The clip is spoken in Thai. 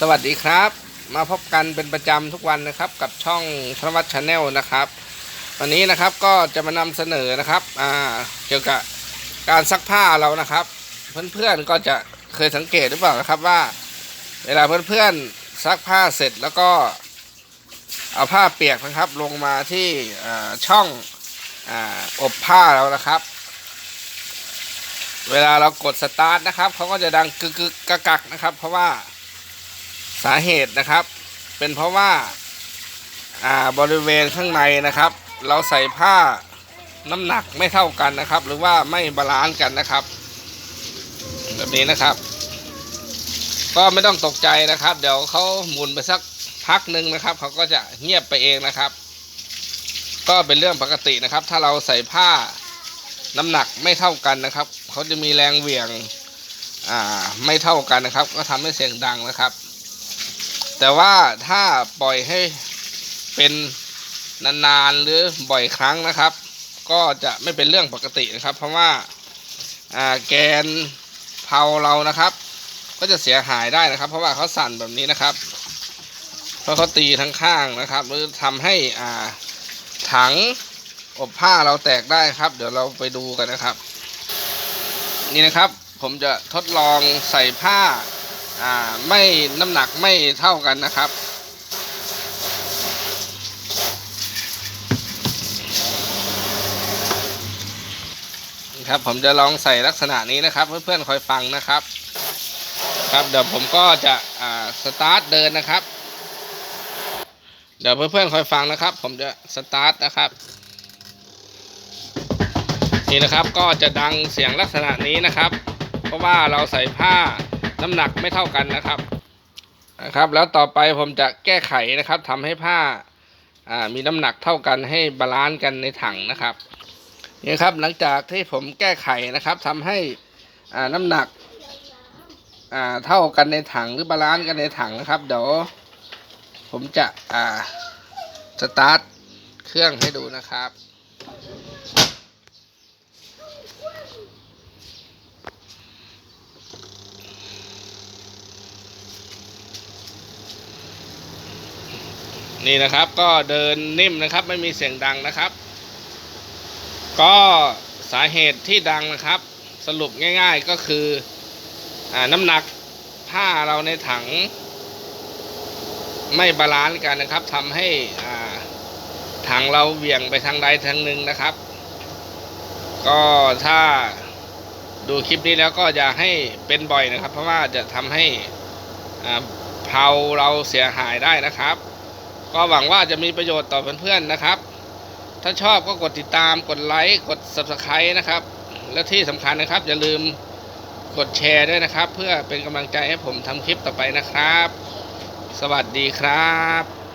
สวัสดีครับ มาพบกันเป็นประจำทุกวันนะครับกับช่องธนวัฒน์ชาแนลนะครับ วันนี้นะครับก็จะมานำเสนอนะครับอ่าเกี่ยวกับการซักผ้าเรานะครับ เพื่อนๆก็จะเคยสังเกตหรือเปล่านะครับว่า เวลาเพื่อนๆซักผ้าเสร็จแล้วก็เอาผ้าเปียกนะครับลงมาที่ช่องออบผ้าเรานะครับ เวลาเรากดสตาร์ทนะครับเขาก็จะดังกึกกึกกักกักนะครับ เพราะว่า สาเหตุนะครับ เป็นเพราะว่าอ่าบริเวณข้างในนะครับ เราใส่ผ้าน้ำหนักไม่เท่ากันนะครับ หรือว่าไม่บาลานซ์กันนะครับ แบบนี้นะครับ ก็ไม่ต้องตกใจนะครับ เดี๋ยวเขาหมุนไปสักพักหนึ่งนะครับเขาก็จะเงียบไปเองนะครับ ก็เป็นเรื่องปกตินะครับ ถ้าเราใส่ผ้าน้ำหนักไม่เท่ากันนะครับเขาจะมีแรงเหวี่ยงอ่าไม่เท่ากันนะครับ ก็ทำให้เสียงดังนะครับ แต่ว่าถ้าปล่อยให้เป็นนานๆหรือบ่อยครั้งนะครับ ก็จะไม่เป็นเรื่องปกตินะครับ เพราะว่าาแกนเพาเรานะครับ ก็จะเสียหายได้นะครับ เพราะว่าเขาสั่นแบบนี้นะครับเพราะเขาตีทั้งข้างนะครับหรือทำให้อ่าถังอบผ้าเราแตกได้ครับ เดี๋ยวเราไปดูกันนะครับ นี่นะครับผมจะทดลองใส่ผ้า อ่าไม่น้ำหนักไม่เท่ากันนะครับ ครับผมจะลองใส่ลักษณะนี้นะครับ เพื่อนๆคอยฟังนะครับ ครับเดี๋ยวผมก็จะอ่าสตาร์ทเดินนะครับ เดี๋ยวเพื่อนๆคอยฟังนะครับ ผมจะสตาร์ทนะครับนี่นะครับก็จะดังเสียงลักษณะนี้นะครับ เพราะว่าเราใส่ผ้า น้ำหนักไม่เท่ากันนะครับนะครับ แล้วต่อไปผมจะแก้ไขนะครับทำให้ผ้ามีน้ำหนักเท่ากันให้บาลานซ์กันในถังนะครับนี่ครับหลังจากที่ผมแก้ไขนะครับทำให้น้ำหนักเท่ากันในถังหรือบาลานซ์กันในถังนะครับเดี๋ยวผมจะสตาร์ทเครื่องให้ดูนะครับ นี่นะครับก็เดินนิ่มนะครับไม่มีเสียงดังนะครับ ก็สาเหตุที่ดังนะครับ สรุปง่าย ๆก็คืออน้ำหนักผ้าเราในถัง ไม่บาลานซ์กันนะครับทำให้ถังเราเหวี่ยงไปทางใดทางหนึ่งนะครับ ก็ถ้าดูคลิปนี้แล้วก็อย่าให้เป็นบ่อยนะครับ เพราะว่าจะทำให้เพลาเราเสียหายได้นะครับ ก็หวังว่าจะมีประโยชน์ต่อเพื่อนๆนะครับ ถ้าชอบก็กดติดตามกดไลค์กด subscribe นะครับ และที่สำคัญนะครับ อย่าลืมกดแชร์ด้วยนะครับ เพื่อเป็นกำลังใจให้ผมทำคลิปต่อไปนะครับ สวัสดีครับ